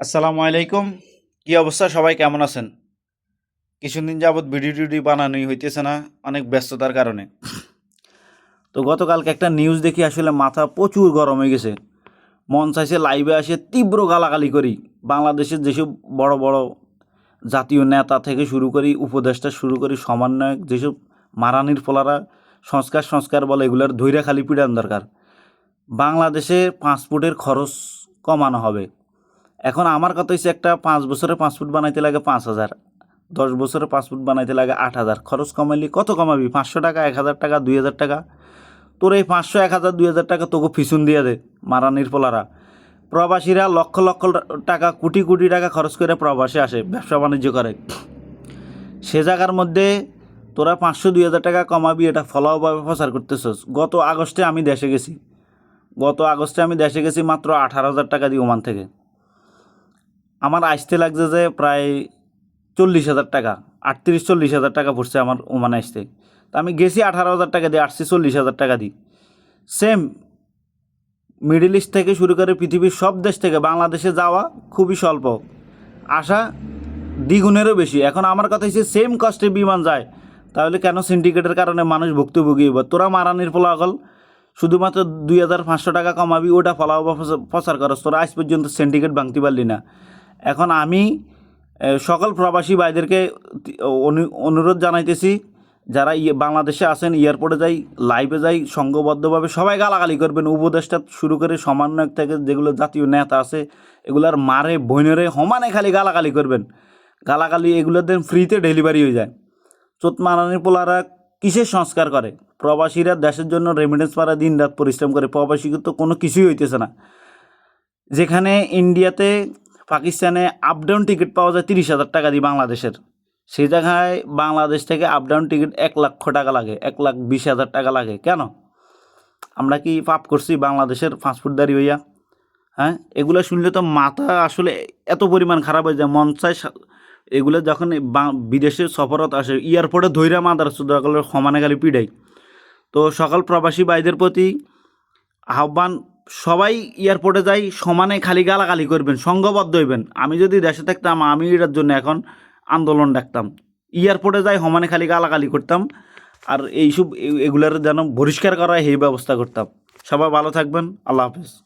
আসসালামু আলাইকুম। কি অবস্থা? সবাই কেমন আছেন? কিছুদিন যাবৎ ভিডিও টিডিও বানানোই হইতেছে না, অনেক ব্যস্ততার কারণে। তো গতকালকে একটা নিউজ দেখি, আসলে মাথা প্রচুর গরম হয়ে গেছে। মন চাইছে লাইভে আসে তীব্র গালাগালি করি। বাংলাদেশের যেসব বড় বড় জাতীয় নেতা থেকে শুরু করি, উপদেষ্টা শুরু করি, সমন্বয়ক যেসব মারানির ফলারা, সংস্কার সংস্কার বলে এগুলার ধৈর্য খালি পিড়ান দরকার। বাংলাদেশে পাসপোর্টের খরচ কমানো হবে। এখন আমার কথা হচ্ছে একটা পাঁচ বছরের পাসপোর্ট বানাইতে লাগে পাঁচ হাজার, দশ বছরের পাসপোর্ট বানাইতে লাগে আট হাজার। খরচ কমাইলি কত কমাবি? পাঁচশো টাকা, এক হাজার টাকা, দুই হাজার টাকা। তোর এই পাঁচশো, এক হাজার, দুই হাজার টাকা তোকে ফিসুন দিয়ে দে, মারানির পোলারা। প্রবাসীরা লক্ষ লক্ষ টাকা, কোটি কোটি টাকা খরচ করে প্রবাসে আসে, ব্যবসা বাণিজ্য করে। সে জায়গার মধ্যে তোরা পাঁচশো, দুই হাজার টাকা কমাবি, এটা ফলাওভাবে প্রচার করতেছস। গত আগস্টে আমি দেশে গেছি। গত আগস্টে আমি দেশে গেছি মাত্র আঠারো হাজার টাকা দিয়ে ওমান থেকে। আমার আসতে লাগছে যে প্রায় চল্লিশ হাজার টাকা, আটত্রিশ, চল্লিশ হাজার টাকা পড়ছে আমার ওমানে আসতে। তা আমি গেছি আঠারো হাজার টাকা দিয়ে আসছি চল্লিশ হাজার টাকা দিই। সেম মিডল ইস্ট থেকে শুরু করে পৃথিবীর সব দেশ থেকে বাংলাদেশে যাওয়া খুবই স্বল্প। আসা দ্বিগুণেরও বেশি। এখন আমার কথা হচ্ছে সেম কস্টে বিমান যায়, তাহলে কেন সিন্ডিকেটের কারণে মানুষ ভুক্তভোগী হইব? তোরা মারানির ফলাফল শুধুমাত্র দুই হাজার পাঁচশো টাকা কমাবি, ওটা ফলাও প্রচার করস। তোরা আজ পর্যন্ত সিন্ডিকেট ভাঙতে পারলি না। এখন আমি সকল প্রবাসী ভাইদেরকে অনু- অনুরোধ জানাইতেছি, যারা ইয়ে বাংলাদেশে আসেন এয়ারপোর্টে যাই, লাইভে যাই, সংঘবদ্ধভাবে সবাই গালাগালি করবেন, উপদেষ্টা শুরু করে সমন্বয়ক থেকে যেগুলো জাতীয় নেতা আছে, এগুলার মারে বইনেরে সমানে খালি গালাগালি করবেন। গালাগালি এগুলোর দেন ফ্রিতে ডেলিভারি হয়ে যায়। চোট মারানির পোলারা কিসের সংস্কার করে? প্রবাসীরা দেশের জন্য রেমিডেন্স পাড়া দিন রাত পরিশ্রম করে, প্রবাসীকে তো কোনো কিছুই হইতেছে না। যেখানে ইন্ডিয়াতে পাকিস্তানে আপ ডাউন টিকিট পাওয়া যায় তিরিশ হাজার টাকা দিয়ে বাংলাদেশের। সেই জায়গায় বাংলাদেশ থেকে আপ ডাউন টিকিট এক লক্ষ টাকা লাগে, এক লাখ বিশ হাজার টাকা লাগে। কেন? আমরা কি পাপ করছি বাংলাদেশের পাসপোর্টদারি হইয়া? হ্যাঁ? এগুলো শুনলে তো মাথা আসলে এত পরিমাণ খারাপ হয়ে যায়। মন চায় এগুলো যখন বিদেশে সফরত আসে, এয়ারপোর্টে ধৈর্য মাদার সুদাকলের সমানে খালি পিডাই তো সকল প্রবাসী ভাইদের প্রতি আহ্বান সবাই এয়ারপোর্টে যাই, সমানে খালি গালাগালি করবেন সংঘবদ্ধ হইবেন। আমি যদি দেশে থাকতাম, আমি এটার জন্য এখন আন্দোলন ডাকতাম এয়ারপোর্টে যাই, সমানে খালি গালাগালি করতাম, আর এইসব এগুলার যেন বহিষ্কার করা এই ব্যবস্থা করতাম। সবাই ভালো থাকবেন, আল্লাহ হাফিজ।